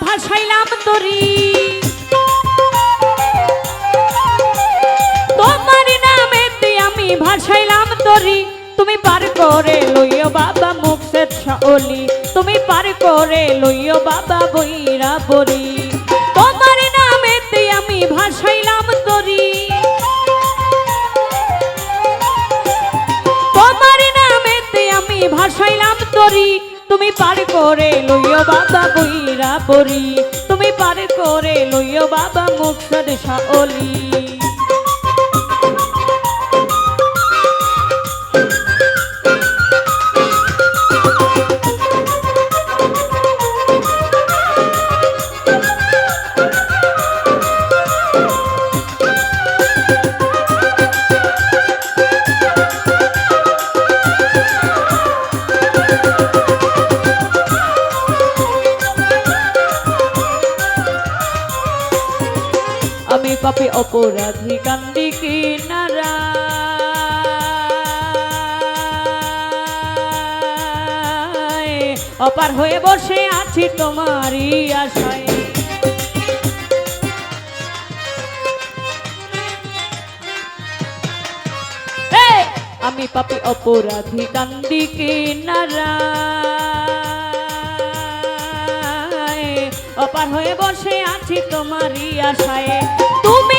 ভাসাইলাম তরি তোমার নামেতে আমি ভাসাইলাম তরি তুমি পার করে লইও বাবা মুখ সে তুমি পার করে লইও বাবা বইরা বরি তোমার নামেতে আমি ভাসাইলাম তরি তোমার নামেতে আমি ভাসাইলাম তরি তুমি পার করে লইও বাবা বইরা পরি তুমি পার করে লইও বাবা মুখ সাদে অলি অপরাধী কান্দি কিনারা। অপার হয়ে বসে আছি তোমারই আশায়। আমি পাপি অপরাধী কান্দি কিনারা। অপার হয়ে বসে আছি তোমারই আশায়। তুমি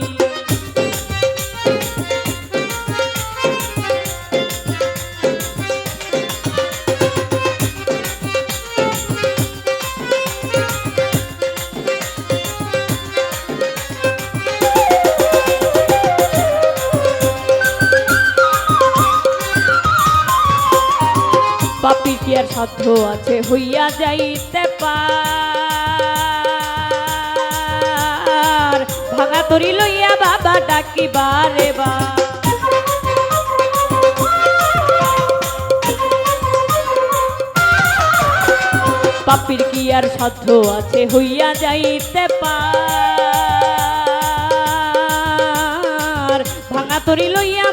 পাপি কি আর সাধ্য আছে? হইয়া যাইতে পার। ভাঙা তরি লইয়া বাবা ডাকি বারে বা পাপির কি আর সাধ্য আছে? হইয়া যাইতে পার। ভাঙা তরি লইয়া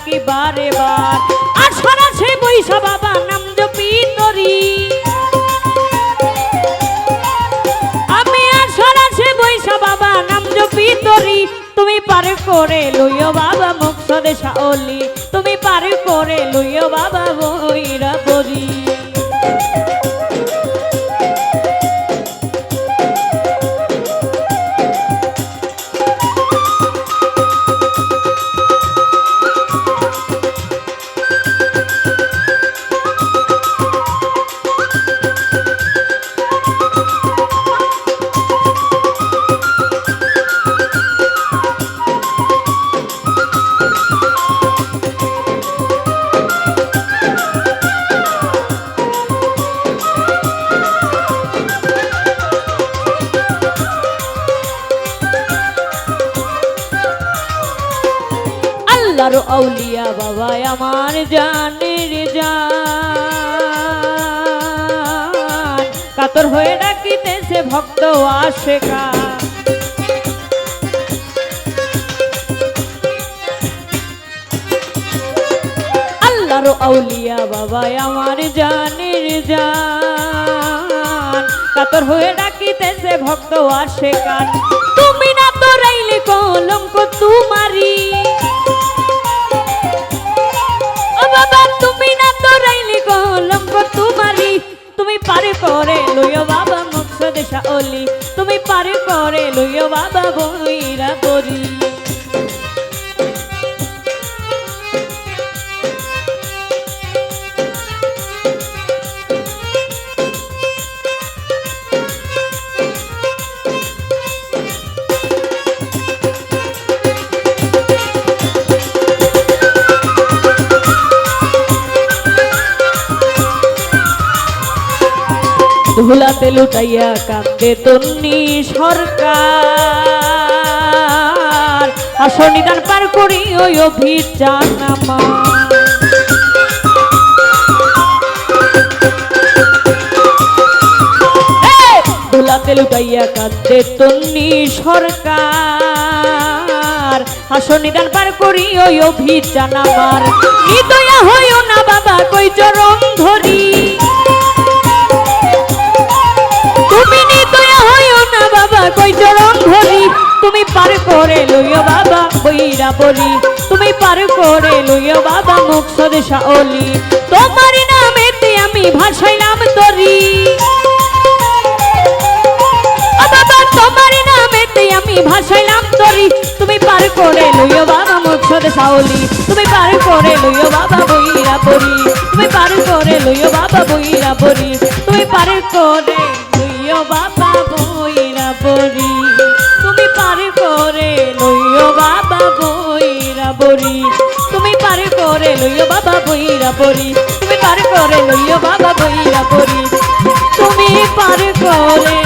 ডাকি বারে বার। আর সারা বৈশা বাবা নাম জপি তরি। আমি আর সারা বৈশা বাবা নাম জপি তরি। তুমি পার করে লইও বাবা মুখ সদেশা অলি তুমি পারে করে লইও বাবা বইরা আল্লাহর আউলিয়া বাবা আমার জানের জান। কাতর হয়ে ডাকিতেছে ভক্ত আশেকা। আল্লাহর আউলিয়া বাবা আমার জানের জান। কাতর হয়ে ডাকিতেছে ভক্ত আশেকান তুমি না তো রাইলে কলঙ্ক তোমারি বাবা বইরা করি ভোলাতে লুটাইয়া কান্দে তন্নি সরকার। আসর নিদান পার করি ওই অভিযান জানামা ভোলাতে লুটাইয়া কান্দে তন্নি সরকার। আসর নিদান পার করি ওই অভিযান আমার হইও না বাবা, কই চরম ধরি। করে লইও বাবা, বইরা বলি। তুমি পার করে লইও বাবা মুখ সদেশা অলি তোমার নামেতে আমি ভাসাইলাম তরি তোমার আমি তরি তুমি পার করে লইও বাবা মুখ অলি তুমি পার করে লইও বাবা, বইরা বলি। তুমি পার করে লইও বাবা, বইরা বলি। তুমি পার করে লইও বাবা বইরা পড়ি তুমি পার করে লইও বাবা বইরা পড়ি তুমি পার করে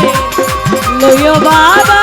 লইও বাবা।